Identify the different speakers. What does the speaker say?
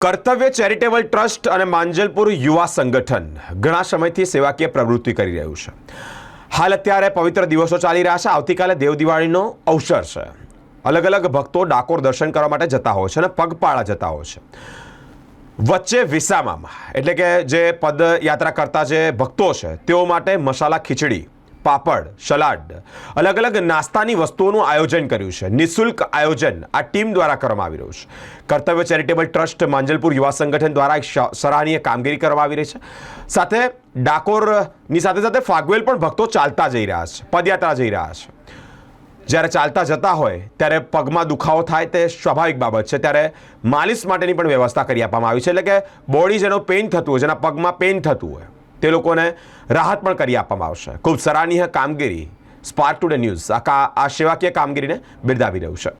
Speaker 1: કર્તવ્ય charitable trust અને માંજલપુર યુવા સંગઠન ઘણા સમયથી સેવાકીય પ્રવૃત્તિ કરી રહ્યું છે. હાલ અત્યારે પવિત્ર દિવસો ચાલી રહ્યા છે. આવતીકાલે દેવ દિવાળીનો અવસર છે. અલગ અલગ ભક્તો ડાકોર દર્શન કરવા માટે જતા હોય છે અને પગપાળા જતા હોય છે. વચ્ચે વિસામામાં, એટલે કે જે પદયાત્રા કરતા જે ભક્તો છે, તેઓ માટે મસાલા ખીચડી પાપડ, સલાડ અલગ અલગ નાસ્તાની વસ્તુઓનું આયોજન કર્યું છે. નિઃશુલ્ક આયોજન આ ટીમ દ્વારા કરવામાં આવી રહ્યું છે. કર્તવ્ય ચેરિટેબલ ટ્રસ્ટ માંજલપુર યુવા સંગઠન દ્વારા એક સરાહનીય કામગીરી કરવામાં આવી રહી છે. સાથે ડાકોરની સાથે સાથે ફાગવેલ પણ ભક્તો ચાલતા જઈ રહ્યા છે, પદયાત્રા જઈ રહ્યા છે. જ્યારે ચાલતા જતા હોય, ત્યારે પગમાં દુખાવો થાય તે સ્વાભાવિક બાબત છે. ત્યારે માલિશ માટેની પણ વ્યવસ્થા કરી આપવામાં આવી છે. એટલે કે બોડી જેનો પેઇન થતું હોય, જેના પગમાં પેઇન થતું હોય. તે લોકોને રાહત પણ કરી આપવામાં આવશે. ખૂબ સરાહનીય કામગીરી સ્પાર્ક ટુડે ન્યૂઝ આ આ સેવાકીય કામગીરીને બિરદાવી રહ્યું છે.